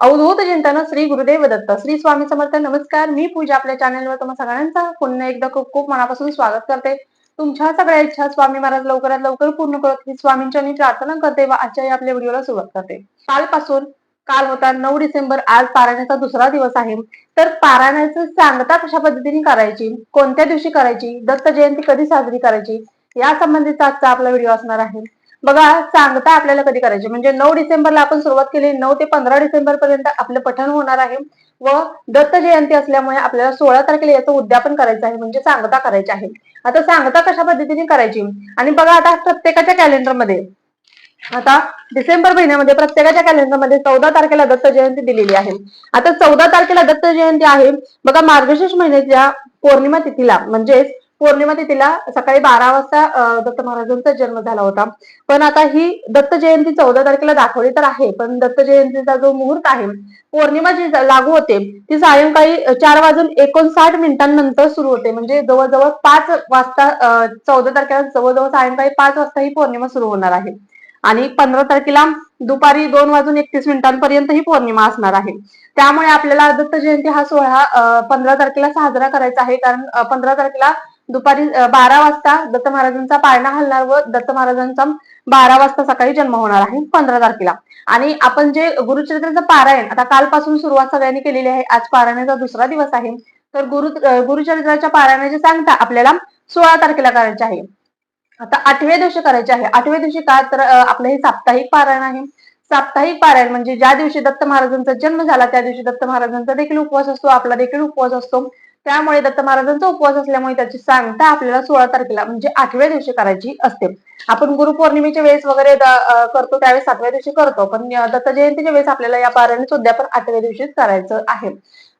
अवधूत चिंतन श्री गुरुदेव दत्त. श्री स्वामी समर्थ नमस्कार. मी पूजा आपल्या चॅनलवर तुम्हाला सगळ्यांचा पुन्हा एकदा खूप खूप मनापासून स्वागत करते. तुमच्या सगळ्या इच्छा स्वामी महाराज लवकरात लवकर पूर्ण करत ही स्वामींच्या मी प्रार्थना करते व आजच्या आपल्या व्हिडिओला सुरुवात करते. कालपासून काल होता नऊ डिसेंबर आज पारायणाचा दुसरा दिवस आहे. तर पारायणाचं सांगता कशा पद्धतीने करायची? कोणत्या दिवशी करायची? दत्त जयंती कधी साजरी करायची? या संबंधीचा आजचा आपला व्हिडिओ असणार आहे. बघा सांगता आपल्याला कधी करायची? म्हणजे नऊ डिसेंबरला आपण सुरुवात केली नऊ ते पंधरा डिसेंबर पर्यंत आपलं पठण होणार आहे. व दत्त जयंती असल्यामुळे आपल्याला सोळा तारखेला याचं उद्यापन करायचं आहे म्हणजे सांगता करायची आहे. आता सांगता कशा पद्धतीने करायची? आणि बघा आता प्रत्येकाच्या कॅलेंडरमध्ये आता डिसेंबर महिन्यामध्ये प्रत्येकाच्या कॅलेंडरमध्ये चौदा तारखेला दत्त जयंती दिलेली आहे. आता चौदा तारखेला दत्त जयंती आहे बघा मार्गशीर्ष महिन्याच्या पौर्णिमा तिथीला म्हणजेच पौर्णिमा तिथीला सकाळी बारा वाजता दत्त महाराजांचा जन्म झाला होता. पण आता ही दत्त जयंती चौदा तारखेला दाखवली तर आहे पण दत्त जयंतीचा जो मुहूर्त आहे पौर्णिमा जी लागू होते ती सायंकाळी चार वाजून एकोणसाठ मिनिटांनंतर सुरू होते. म्हणजे जवळजवळ पाच वाजता चौदा तारखेला जवळजवळ सायंकाळी पाच वाजता ही पौर्णिमा सुरू होणार आहे. आणि पंधरा तारखेला दुपारी दोन वाजून एकतीस मिनिटांपर्यंत ही पौर्णिमा असणार आहे. त्यामुळे आपल्याला दत्त जयंती हा सोहळा पंधरा तारखेला साजरा करायचा आहे. कारण पंधरा तारखेला दुपारी बारा वाजता दत्त महाराजांचा पाळणा हलणार व दत्त महाराजांचा बारा वाजता सकाळी जन्म होणार आहे पंधरा तारखेला. आणि आपण जे गुरुचरित्राचं पारायण आता कालपासून सुरुवात सगळ्यांनी केलेली आहे आज पारायणाचा दुसरा दिवस आहे. तर गुरु गुरुचरित्राच्या पारायणाची सांगता आपल्याला सोळा तारखेला करायची आहे. आता आठव्या दिवशी करायचे आहे. आठव्या दिवशी काय तर आपलं हे साप्ताहिक पारायण आहे. साप्ताहिक पारायण म्हणजे ज्या दिवशी दत्त महाराजांचा जन्म झाला त्या दिवशी दत्त महाराजांचा देखील उपवास असतो आपला देखील उपवास असतो. त्यामुळे दत्त महाराजांचा उपवास असल्यामुळे त्याची सांगता आपल्याला सोळा तारखेला म्हणजे आठव्या दिवशी करायची असते. आपण गुरुपौर्णिमेच्या वेळेस वगैरे करतो त्यावेळेस सातव्या दिवशी करतो. पण दत्त जयंतीच्या वेळेस आपल्याला या पारायण सुद्धा पण आठव्या दिवशीच करायचं आहे.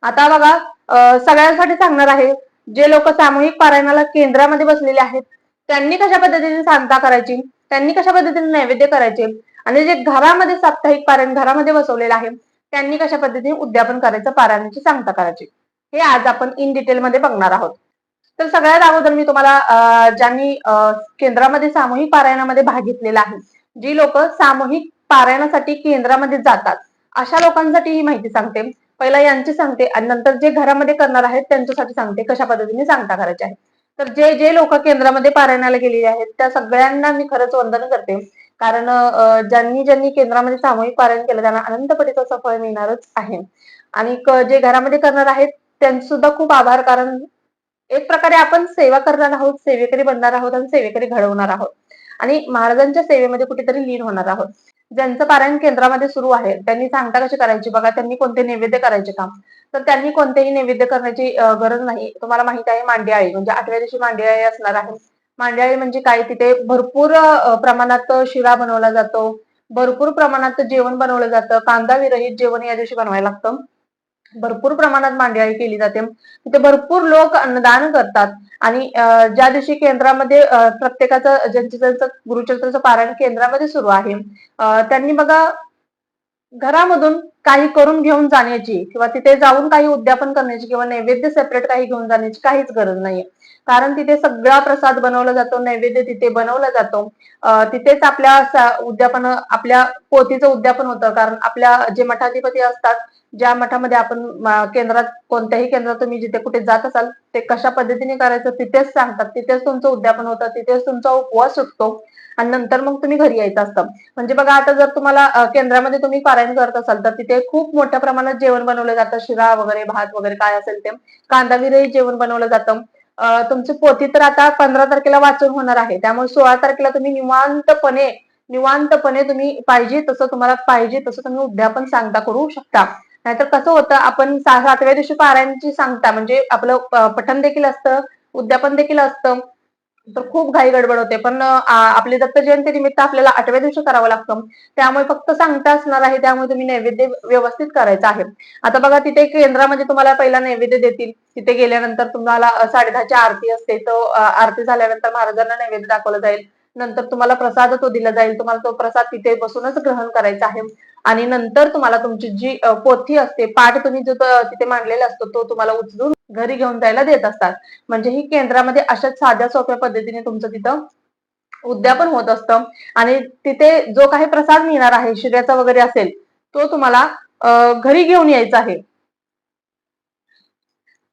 आता बघा सगळ्यांसाठी सांगणार आहे जे लोक सामूहिक पारायणाला केंद्रामध्ये बसलेले आहेत त्यांनी कशा पद्धतीने सांगता करायची? त्यांनी कशा पद्धतीने नैवेद्य करायचे? आणि जे घरामध्ये साप्ताहिक पारायण घरामध्ये बसवलेलं आहे त्यांनी कशा पद्धतीने उद्यापन करायचं? पारायणाची सांगता करायची. हे आज आपण इन डिटेलमध्ये बघणार आहोत. तर सगळ्यात अगोदर मी तुम्हाला ज्यांनी केंद्रामध्ये सामूहिक पारायणामध्ये भाग घेतलेला आहे जी लोक सामूहिक पारायणासाठी केंद्रामध्ये जातात अशा लोकांसाठी ही माहिती सांगते. पहिला यांची सांगते आणि नंतर जे घरामध्ये करणार आहेत त्यांच्यासाठी सांगते कशा पद्धतीने सांगता करायचे आहे. तर जे जे लोक केंद्रामध्ये पारायणाला गेलेले आहेत त्या सगळ्यांना मी खरंच वंदन करते. कारण ज्यांनी ज्यांनी केंद्रामध्ये सामूहिक पारायण केलं त्यांना अनंतपटीचं फळ मिळणारच आहे. आणि जे घरामध्ये करणार आहेत त्यांचे सुद्धा खूप आभार कारण एक प्रकारे आपण सेवा करणार आहोत सेवेकरी बनणार आहोत आणि सेवेकरी घडवणार आहोत. आणि महाराजांच्या सेवेमध्ये कुठेतरी लीन होणार आहोत. ज्यांचं पारायण केंद्रामध्ये सुरू आहे त्यांनी सांगता कशी करायची? बघा त्यांनी कोणते नैवेद्य करायचे काम? तर त्यांनी कोणतेही नैवेद्य करण्याची गरज नाही. तुम्हाला माहीत आहे मांडियाळी म्हणजे आठव्या दिवशी मांडियाळी असणार आहे. मांडियाळी म्हणजे काय? तिथे भरपूर प्रमाणात शिरा बनवला जातो. भरपूर प्रमाणात जेवण बनवलं जातं. कांदा विरहित जेवण या दिवशी बनवायला लागतं. भरपूर प्रमाणात मांडयाळी केली जाते. तिथे भरपूर लोक अन्नदान करतात. आणि ज्या दिवशी केंद्रामध्ये प्रत्येकाचं ज्यांचं ज्यांचं गुरुचरित्राचं पारायण केंद्रामध्ये सुरू आहे त्यांनी बघा घरामधून काही करून घेऊन जाण्याची किंवा तिथे जाऊन काही उद्यापन करण्याची किंवा नैवेद्य सेपरेट काही घेऊन जाण्याची काहीच गरज नाहीये. कारण तिथे सगळा प्रसाद बनवला जातो नैवेद्य तिथे बनवला जातो. तिथेच आपल्या उद्यापन आपल्या पोथीचं उद्यापन होतं. कारण आपल्या जे मठाधिपती असतात ज्या मठामध्ये आपण केंद्रात कोणत्याही केंद्रात तुम्ही जिथे कुठे जात असाल ते कशा पद्धतीने करायचं तिथेच सांगतात. तिथेच तुमचं उद्यापन होतं तिथेच तुमचा उपवास सुटतो आणि नंतर मग तुम्ही घरी यायचं असतं. म्हणजे बघा आता जर तुम्हाला केंद्रामध्ये तुम्ही पारायण करत असाल तर तिथे म्हणजे खूप मोठ्या प्रमाणात जेवण बनवलं जातं. शिरा वगैरे भात वगैरे काय असेल ते. कांदा विरही जेवण बनवलं जातं. तुमची पोथी तर आता पंधरा तारखेला वाचून होणार आहे. त्यामुळे सोळा तारखेला तुम्ही निवांतपणे निवांतपणे तुम्ही पाहिजे तसं तुम्हाला पाहिजे तसं तुम्ही उद्यापन सांगता करू शकता. नाहीतर कसं होतं आपण सातव्या दिवशी पारायणची सांगता. म्हणजे आपलं पठण देखील असतं उद्यापन देखील असतं. तर खूप घाई गडबड होते. पण आपले दत्त जयंती निमित्त आपल्याला आठव्या दिवशी करावं लागतं. त्यामुळे फक्त सांगता असणार आहे त्यामुळे तुम्ही नैवेद्य व्यवस्थित करायचं आहे. आता बघा तिथे केंद्रामध्ये तुम्हाला पहिला नैवेद्य देतील. तिथे गेल्यानंतर तुम्हाला साडेदहाची आरती असते. तो आरती झाल्यानंतर महाराजांना नैवेद्य दाखवलं जाईल. नंतर तुम्हाला प्रसाद तो दिला जाईल. तुम्हाला तो प्रसाद तिथे बसूनच ग्रहण करायचा आहे. आणि नंतर तुम्हाला तुमची जी पोथी असते पाठ तुम्ही जो तिथे मांडलेला असतो तो तुम्हाला उचलून घरी घेऊन जायला देत असतात. म्हणजे ही केंद्रामध्ये अशाच साध्या सोप्या पद्धतीने तुमचं तिथं उद्यापन होत असतं. आणि तिथे जो काही प्रसाद मिळणार आहे शिर्याचा वगैरे असेल तो तुम्हाला घरी घेऊन यायचा आहे.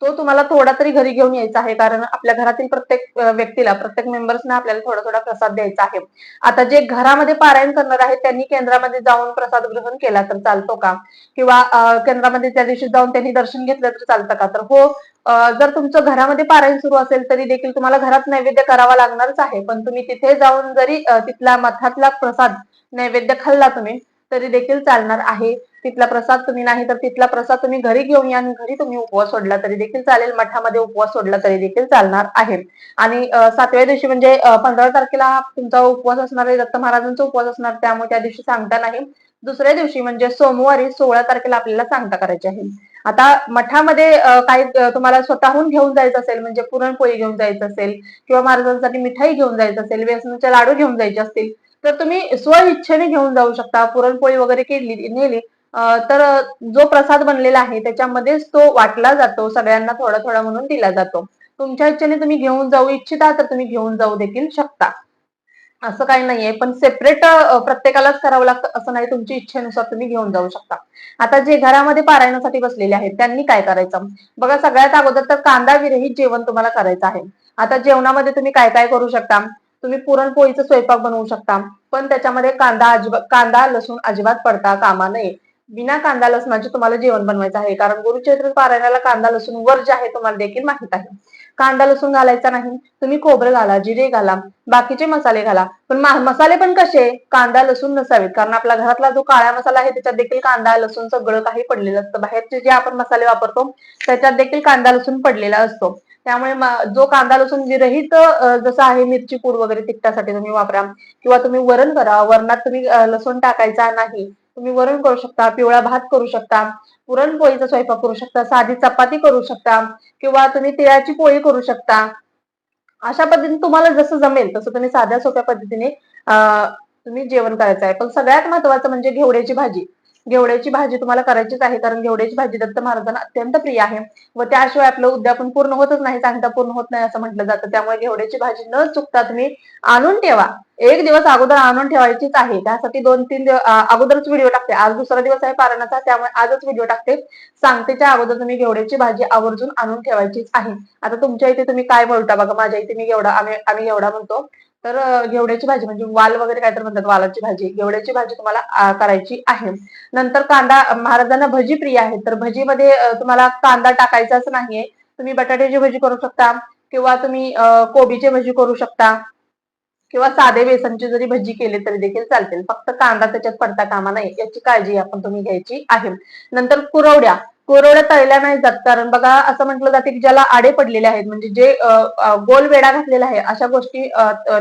तो तुम्हाला थोडा तरी घरी घेऊन यायचा आहे कारण आपल्या घरातील प्रत्येक व्यक्तीला प्रत्येक मेंबर्सना आपल्याला थोडा थोडा प्रसाद द्यायचा आहे. आता जे घरामध्ये पारायण करणार आहेत त्यांनी केंद्रामध्ये जाऊन प्रसाद ग्रहण केला तर चालतो का? किंवा केंद्रामध्ये त्या दिवशी जाऊन त्यांनी दर्शन घेतलं तर चालतं का? तर हो जर तुमचं घरामध्ये पारायण सुरू असेल तरी देखील तुम्हाला घरात नैवेद्य करावा लागणारच आहे. पण तुम्ही तिथे जाऊन जरी तिथला मठातला प्रसाद नैवेद्य खाल्ला तुम्ही तरी देखील चालणार आहे. तिथला प्रसाद तुम्ही नाही तर तिथला प्रसाद तुम्ही घरी घेऊन या आणि घरी तुम्ही उपवास सोडला तरी देखील चालेल. मठामध्ये उपवास सोडला तरी देखील चालणार आहे. आणि सातव्या दिवशी म्हणजे पंधरा तारखेला तुमचा उपवास असणार आहे. दत्त महाराजांचा उपवास असणार. त्यामुळे त्या दिवशी सांगता नाही. दुसऱ्या दिवशी म्हणजे सोमवारी सोळा तारखेला आपल्याला सांगता करायची आहे. आता मठामध्ये काही तुम्हाला स्वतःहून घेऊन जायचं असेल म्हणजे पुरणपोळी घेऊन जायचं असेल किंवा महाराजांसाठी मिठाई घेऊन जायचं असेल बेसनाचे लाडू घेऊन जायचे असतील तर तुम्ही स्व इच्छेने घेऊन जाऊ शकता पुरणपोळी वगैरे केली नेली. तर जो प्रसाद बनलेला आहे त्याच्यामध्येच तो वाटला जातो सगळ्यांना थोडा थोडा म्हणून दिला जातो. तुमच्या इच्छेने तुम्ही घेऊन जाऊ इच्छिता तर तुम्ही घेऊन जाऊ देखील शकता. असं काही नाहीये पण सेपरेट प्रत्येकालाच करावं लागतं असं नाही तुमची इच्छेनुसार तुम्ही घेऊन जाऊ शकता. आता जे घरामध्ये पारायणासाठी बसलेले आहेत त्यांनी काय करायचं? बघा सगळ्यात अगोदर तर कांदा विरहित जेवण तुम्हाला करायचं आहे. आता जेवणामध्ये तुम्ही काय काय करू शकता? तुम्ही पुरणपोळीचा स्वयंपाक बनवू शकता पण त्याच्यामध्ये कांदा अजिबात कांदा लसूण अजिबात पडता कामा नये. बिना कांदा लसणाचे तुम्हाला जेवण बनवायचं आहे कारण गुरुचैत्र पारायणाला कांदा लसूण वर्ज आहे तुम्हाला देखील माहीत आहे. कांदा लसूण घालायचा नाही तुम्ही खोबरं घाला जिरे घाला बाकीचे मसाले घाला. पण मसाले पण कसे? कांदा लसूण नसावेत कारण आपला घरातला जो काळा मसाला आहे त्याच्यात देखील कांदा लसूण सगळं काही पडलेलं असतं. बाहेरचे जे आपण मसाले वापरतो त्याच्यात देखील कांदा लसूण पडलेला असतो. त्यामुळे जो कांदा लसूण विरहित जसं आहे मिरची पूड वगैरे तिखटासाठी तुम्ही वापरा. किंवा तुम्ही वरण करा. वरणात तुम्ही लसूण टाकायचा नाही. तुम्ही वरण करू शकता पिवळा भात करू शकता पुरणपोळीचा स्वयंपाक करू शकता साधी चपाती करू शकता किंवा तुम्ही तिळाची पोळी करू शकता. अशा पद्धतीने तुम्हाला जसं जमेल तसं तुम्ही साध्या सोप्या पद्धतीने अं, तुम्ही जेवण करायचं आहे. पण सगळ्यात महत्वाचं म्हणजे घेवड्याची भाजी. घेवड्याची भाजी तुम्हाला करायचीच आहे कारण घेवड्याची भाजी दत्त महाराजांना अत्यंत प्रिय आहे. व त्याशिवाय आपलं उद्यापन पूर्ण होतच नाही सांगता पूर्ण होत नाही असं म्हटलं जातं. त्यामुळे घेवड्याची भाजी न चुकता तुम्ही आणून ठेवा. एक दिवस अगोदर आणून ठेवायचीच आहे. त्यासाठी दोन तीन अगोदरच व्हिडिओ टाकते. आज दुसरा दिवस आहे पारणाचा त्यामुळे आजच व्हिडिओ टाकते. सांगतेच्या अगोदर तुम्ही घेवड्याची भाजी आवर्जून आणून ठेवायचीच आहे. आता तुमच्या इथे तुम्ही काय बोलता बघा? माझ्या इथे मी घेवडा आम्ही आम्ही घेवडा म्हणतो. तर घेवड्याची भाजी म्हणजे वाल वगैरे काय तर म्हणतात वालाची भाजी. घेवड्याची भाजी तुम्हाला करायची आहे. नंतर कांदा महाराजांना भजी प्रिय आहे. तर भजीमध्ये तुम्हाला कांदा टाकायचाच नाहीये. तुम्ही बटाट्याची भजी करू शकता किंवा तुम्ही कोबीची भजी करू शकता किंवा साधे बेसनची जरी भजी केली तरी देखील चालतील. फक्त कांदा त्याच्यात पडता कामा नाही याची काळजी आपण तुम्ही घ्यायची आहे. नंतर कुरवड्या. कुरवड्या तळल्या नाही जात. कारण बघा असं म्हटलं जाते की ज्याला आडे पडलेले आहेत म्हणजे जे गोल वेडा घातलेला आहे अशा गोष्टी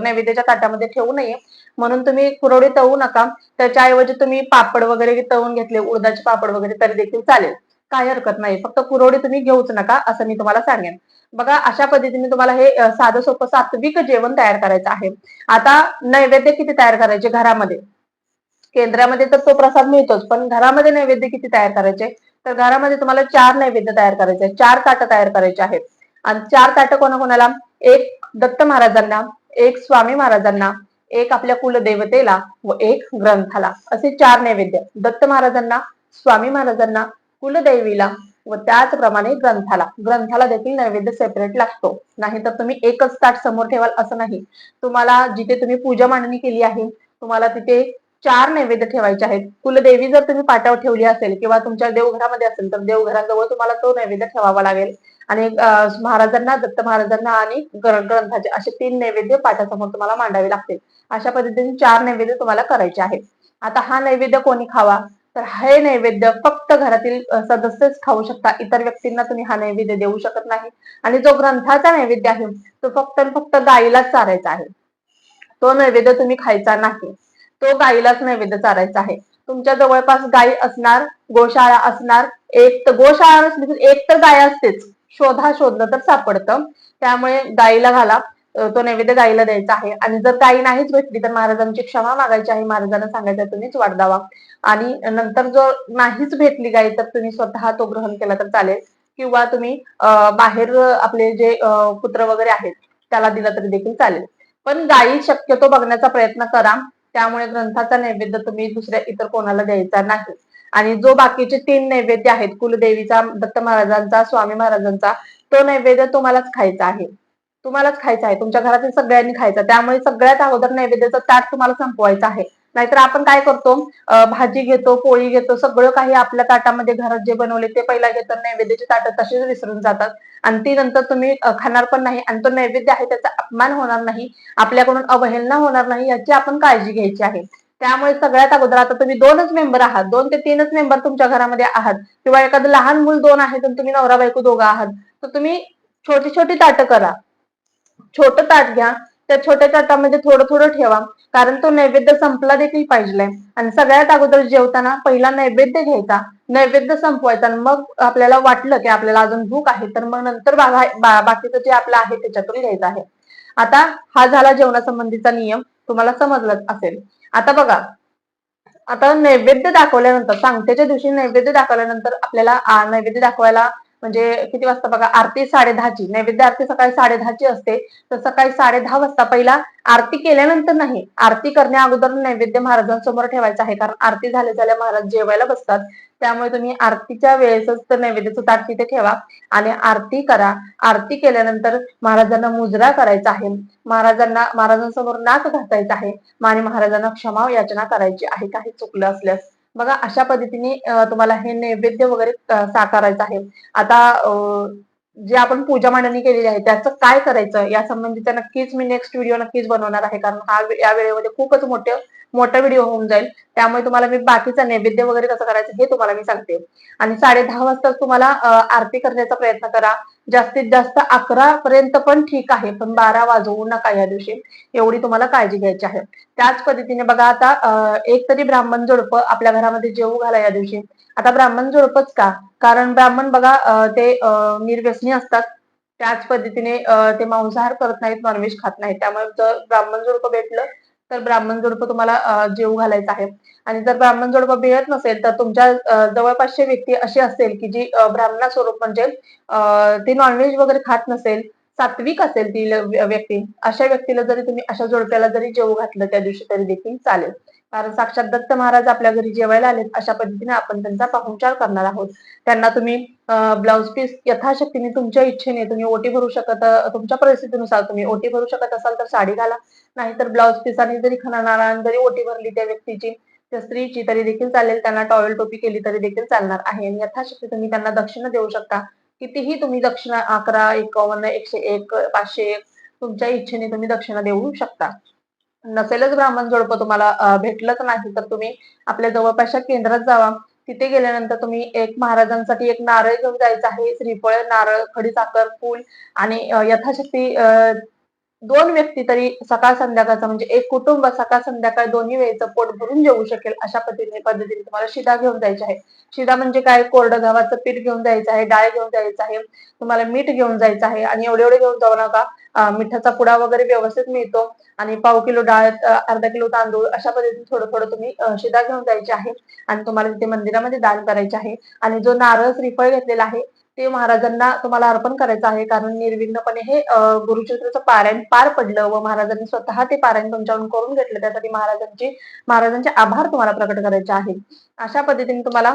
नैवेद्याच्या ताटामध्ये ठेवू नये. म्हणून तुम्ही कुरवडी तळू नका. त्याच्याऐवजी तुम्ही पापड वगैरे तळून घेतले उडदाचे पापड वगैरे तरी देखील चालेल. काही हरकत नाही. फक्त कुरवडी तुम्ही घेऊच नका असं मी तुम्हाला सांगेन. बघा अशा पद्धतीने तुम्हाला हे साधं सोपं सात्विक जेवण तयार करायचं आहे. आता नैवेद्य किती तयार करायचे घरामध्ये? केंद्रामध्ये तर तो प्रसाद मिळतोच पण घरामध्ये नैवेद्य किती तयार करायचे? तर घरामध्ये तुम्हाला चार नैवेद्य तयार करायचे चार ताटं तयार करायचे आहेत. आणि चार ताटं कोणाकोणाला? एक दत्त महाराजांना एक स्वामी महाराजांना एक आपल्या कुलदेवतेला व एक ग्रंथाला. असे चार नैवेद्य. दत्त महाराजांना स्वामी महाराजांना कुलदेवीला व त्याचप्रमाणे ग्रंथाला. ग्रंथाला देखील नैवेद्य सेपरेट लागतो. नाहीतर तुम्ही एकच ताट समोर ठेवाल असं नाही. तुम्हाला जिथे तुम्ही पूजा मांडणी केली आहे तुम्हाला तिथे चार नैवेद्य ठेवायचे आहेत. कुलदेवी जर तुम्ही पाटावर ठेवली असेल किंवा तुमच्या देवघरामध्ये असेल तर देवघराजवळ तुम्हाला तो नैवेद्य ठेवावा लागेल. आणि महाराजांना दत्त महाराजांना आणि ग्रंथाचे असे तीन नैवेद्य पाठासमोर तुम्हाला मांडावे लागतील. अशा पद्धतीने चार नैवेद्य तुम्हाला करायचे आहेत. आता हा नैवेद्य कोणी खावा? तर हे नैवेद्य फक्त घरातील सदस्यच खाऊ शकता. इतर व्यक्तींना तुम्ही हा नैवेद्य देऊ शकत नाही. आणि जो ग्रंथाचा नैवेद्य आहे तो फक्त फक्त गाईलाच चारायचा आहे. तो नैवेद्य तुम्ही खायचा नाही. तो गायीलाच नैवेद्य चारायचा आहे. तुमच्या जवळपास गाई असणार गोशाळा असणार एक तर गोशाळा नसली एक तर गाय असतेच. शोधा शोधलं तर सापडतं. त्यामुळे गायीला घाला. तो नैवेद्य गायीला द्यायचा आहे. आणि जर गायी नाहीच भेटली तर महाराजांची क्षमा मागायची आहे. महाराजांना सांगायचं तुम्हीच वाढदावा आणि नंतर जो नाहीच भेटली गाई तर तुम्ही स्वतः तो ग्रहण केला तर चालेल. किंवा तुम्ही बाहेर आपले जे पुत्र कुत्र वगैरे आहेत त्याला दिलं तरी देखील चालेल. पण गायी शक्यतो बघण्याचा प्रयत्न करा. त्यामुळे ग्रंथाचा नैवेद्य तुम्ही दुसऱ्या इतर कोणाला द्यायचा नाही. आणि जो बाकीचे तीन नैवेद्य आहेत कुलदेवीचा दत्त महाराजांचा स्वामी महाराजांचा तो नैवेद्य तुम्हालाच खायचा आहे. तुम्हालाच खायचा आहे. तुमच्या घरातील सगळ्यांनी खायचा त्यामुळे सगळ्यात अगोदर नैवेद्याचा ताट तुम्हाला संपवायचं आहे. नाहीतर आपण काय करतो भाजी घेतो पोळी घेतो सगळं काही आपल्या ताटामध्ये घरात जे बनवले ते पहिला घेतात नैवेद्याची ताट तशीच विसरून जातात. आणि ती नंतर तुम्ही खाणार पण नाही आणि तो नैवेद्य आहे त्याचा अपमान होणार नाही आपल्याकडून अवहेलना होणार नाही याची आपण काळजी घ्यायची आहे. त्यामुळे सगळ्यात अगोदर आता तुम्ही दोनच मेंबर आहात दोन ते तीनच मेंबर तुमच्या घरामध्ये आहात किंवा एखादं लहान मूल दोन आहेत आणि तुम्ही नवरा बायको दोघं आहात तर तुम्ही छोटी छोटी ताटं करा. छोटं ताट घ्या त्या छोट्या ताटामध्ये थोडं थोडं ठेवा कारण तो नैवेद्य संपला देखील पाहिजे. आणि सगळ्यात अगोदर जेवताना पहिला नैवेद्य घ्यायचा. नैवेद्य संपवायचा आणि मग आपल्याला वाटलं की आपल्याला अजून भूक आहे तर मग नंतर बाकीचं जे आपलं आहे त्याच्यातून घ्यायचं आहे. आता हा झाला जेवणासंबंधीचा नियम. तुम्हाला समजलाच असेल. आता बघा. आता नैवेद्य दाखवल्यानंतर सांगतेच्या दिवशी नैवेद्य दाखवल्यानंतर आपल्याला नैवेद्य दाखवायला म्हणजे किती वाजता बघा? आरती साडे दहाची नैवेद्य आरती सकाळी साडे दहाची असते. तर सकाळी साडे दहा वाजता पहिला आरती केल्यानंतर नाही आरती करण्या अगोदर नैवेद्य महाराजांसमोर ठेवायचं आहे. कारण आरती झाल्या झाल्या महाराज जेवायला बसतात. त्यामुळे तुम्ही आरतीच्या वेळेसच तर नैवेद्याचं ताट तिथे ठेवा आणि आरती करा. आरती केल्यानंतर महाराजांना मुजरा करायचा आहे. महाराजांना महाराजांसमोर नाक घासायचा आहे. आणि महाराजांना क्षमा याचना करायची आहे. काही चुकलं असल्यास बघा अशा पद्धतीने तुम्हाला हे नैवेद्य वगैरे साकारायचं आहे. आता जे आपण पूजा मांडणी केलेली आहे त्याचं काय करायचं? या संबंधीचा नक्कीच मी नेक्स्ट व्हिडिओ नक्कीच बनवणार आहे. कारण हा या वेळेमध्ये खूपच मोठे मोठा व्हिडिओ होऊन जाईल. त्यामुळे तुम्हाला मी बाकीचा नैवेद्य वगैरे कसं करायचं हे तुम्हाला मी सांगते. आणि साडे दहा वाजता तुम्हाला आरती करण्याचा प्रयत्न करा. जास्तीत जास्त अकरा पर्यंत पण ठीक आहे पण बारा वाजवू नका या दिवशी. एवढी तुम्हाला काळजी घ्यायची आहे. त्याच पद्धतीने बघा आता एक तरी ब्राह्मण जोडपं आपल्या घरामध्ये जेवू घाला या दिवशी. आता ब्राह्मण जोडपच का? कारण ब्राह्मण बघा ते अं, निर्व्यसनी असतात. त्याच पद्धतीने ते मांसाहार करत नाहीत नॉनव्हेज खात नाहीत. त्यामुळे जर ब्राह्मण जोडपं भेटलं तर ब्राह्मण जोडप तुम्हाला अं, जेवू घालायचं आहे. आणि जर ब्राह्मण जोडप मिळत नसेल तर तुमच्या जवळपासची व्यक्ती अशी असेल की जी ब्राह्मणा स्वरूप म्हणजे ती नॉनव्हेज वगैरे खात नसेल सात्विक असेल ती व्यक्ती अशा व्यक्तीला जरी तुम्ही अशा जोडप्याला जरी जेवू घातलं त्या दिवशी तरी देखील चालेल. कारण साक्षात दत्त महाराज आपल्या घरी जेवायला आलेत अशा पद्धतीने आपण त्यांचा पाहुणचार करणार आहोत. त्यांना तुम्ही ब्लाउज पीस यथाशक्तीने तुमच्या इच्छेने तुम्ही ओटी भरू शकत तुमच्या परिस्थितीनुसार तुम्ही ओटी भरू शकत असाल तर साडी घाला. नाहीतर ब्लाउज आणि जरी खणानारायण जरी ओटी भरली त्या व्यक्तीची त्या स्त्रीची तरी देखील चालेल. त्यांना टॉवेल टोपी केली तरी देखील चालणार आहे. आणि यथाशक्ती तुम्ही त्यांना दक्षिणा देऊ शकता. कितीही तुम्ही दक्षिणा अकरा एकावन्न एकशे एक पाचशे एक तुमच्या इच्छेने तुम्ही दक्षिणा देऊ शकता. नसेलच ब्राह्मण जोडपं तुम्हाला भेटलंच नाही. तर तुम्ही आपल्या जवळपासच्या केंद्रात जावा. तिथे गेल्यानंतर तुम्ही एक महाराजांसाठी एक नारळ घेऊन जायचं आहे. श्रीफळ नारळ खडीसाखर फूल आणि यथाशक्ती दोन व्यक्ती तरी सकाळ संध्याकाळचा म्हणजे एक कुटुंब सकाळ संध्याकाळ दोन्ही वेळेचं पोट भरून जेवू शकेल अशा पद्धतीने पद्धतीने तुम्हाला शिदा घेऊन जायचे आहे. शिदा म्हणजे काय? कोरडं गव्हाचं पीठ घेऊन जायचं आहे डाळ घेऊन जायचं आहे तुम्हाला मीठ घेऊन जायचं आहे आणि एवढे एवढे घेऊन जाऊ नका. मिठाचा पुडा वगैरे व्यवस्थित मिळतो आणि पाव किलो डाळ अर्धा किलो तांदूळ अशा पद्धतीने थोडं थोडं तुम्ही शिदा घेऊन जायचे आहे. आणि तुम्हाला तिथे मंदिरामध्ये दान करायचे आहे. आणि जो नारळ श्रीफळ घेतलेला आहे ते महाराजांना तुम्हाला अर्पण करायचं आहे. कारण निर्विघ्नपणे हे गुरुचरित्राचं पारायण पार पडलं व महाराजांनी स्वतः ते पारायण तुमच्याकडून करून घेतलं. त्यासाठी महाराजांचे महाराजांचे आभार तुम्हाला प्रकट करायचे आहे अशा पद्धतीने तुम्हाला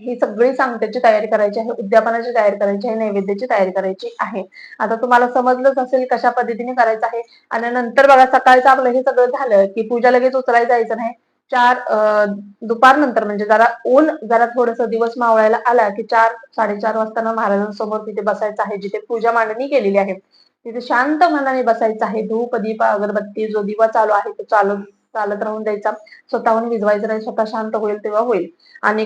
ही सगळी सांगतेची तयारी करायची आहे उद्यापनाची तयारी करायची आहे नैवेद्याची तयारी करायची आहे. आता तुम्हाला समजलंच असेल कशा पद्धतीने करायचं आहे. आणि नंतर बघा सकाळचं आपलं हे सगळं झालं की पूजा लगेच उचलायला जायचं नाही. चार दुपारनंतर म्हणजे जरा ऊन जरा थोडस दिवस मावळायला आला की चार साडेचार वाजता महाराजांसमोर तिथे बसायचं आहे जिथे पूजा मांडणी केलेली आहे. तिथे शांत मनाने बसायचं आहे. धूप दीप अगरबत्ती जो दिवा चालू आहे तो चालू चालत राहून द्यायचा. स्वतःहून विजवायचं नाही स्वतः शांत होईल तेव्हा होईल. आणि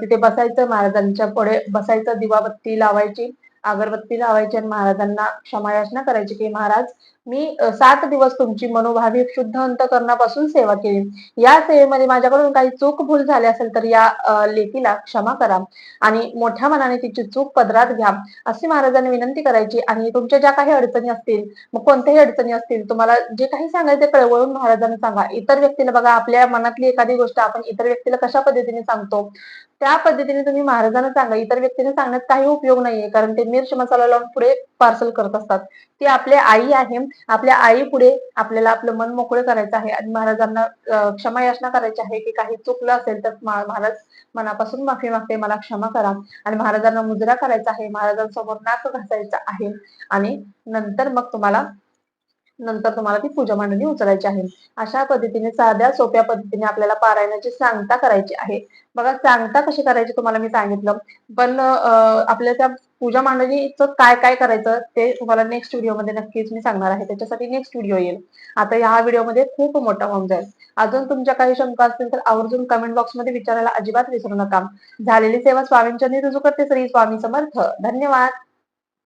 तिथे बसायचं महाराजांच्या पुढे बसायचं दिवाबत्ती लावायची अगरबत्ती लावायची आणि महाराजांना क्षमायाचना करायची की महाराज मी सात दिवस तुमची मनोभावी शुद्ध अंतकरणापासून सेवा केली. या सेवेमध्ये माझ्याकडून काही चूक भूल झाली असेल तर या लेखीला लेकीला क्षमा करा आणि मोठ्या मनाने तिची चूक पदरात घ्या अशी महाराजांनी विनंती करायची आणि तुमच्या ज्या काही अडचणी असतील मग कोणत्याही अडचणी असतील तुम्हाला जे काही सांगायचे कळवळून महाराजांना सांगा. इतर व्यक्तीला बघा आपल्या मनातली एखादी गोष्ट आपण इतर व्यक्तीला कशा पद्धतीने सांगतो त्या पद्धतीने तुम्ही महाराजांना सांगा. इतर व्यक्तीने सांगण्यात काही उपयोग नाहीये कारण ते मिर्च मसाला लावून पुढे पार्सल करत असतात. ती आपली आई आहे. आपल्या आई पुढे आपल्याला आपलं मन मोकळं करायचं आहे आणि महाराजांना क्षमा याचना करायची आहे की काही चुकलं असेल तर महाराज मनापासून माफी मागते. मला क्षमा करा. आणि महाराजांना मुजरा करायचा आहे. महाराजांसमोर नाक घासायचं आहे. आणि नंतर मग तुम्हाला नंतर तुम्हाला ती पूजा मांडणी उचलायची आहे. अशा पद्धतीने साध्या सोप्या पद्धतीने आपल्याला पारायणाची सांगता करायची आहे. बघा सांगता कशी करायची तुम्हाला मी सांगितलं. पण आपल्या त्या पूजा मांडणीचं काय काय करायचं ते तुम्हाला नेक्स्ट व्हिडिओमध्ये नक्कीच मी सांगणार आहे. त्याच्यासाठी नेक्स्ट व्हिडिओ येईल. आता ह्या व्हिडिओमध्ये खूप मोठा होऊन जाईल अजून तुमच्या काही शंका असतील तर आवर्जून कमेंट बॉक्समध्ये विचारायला अजिबात विसरू नका. झालेली सेवा स्वामींच्या रुजू करते श्री स्वामी समर्थ. धन्यवाद.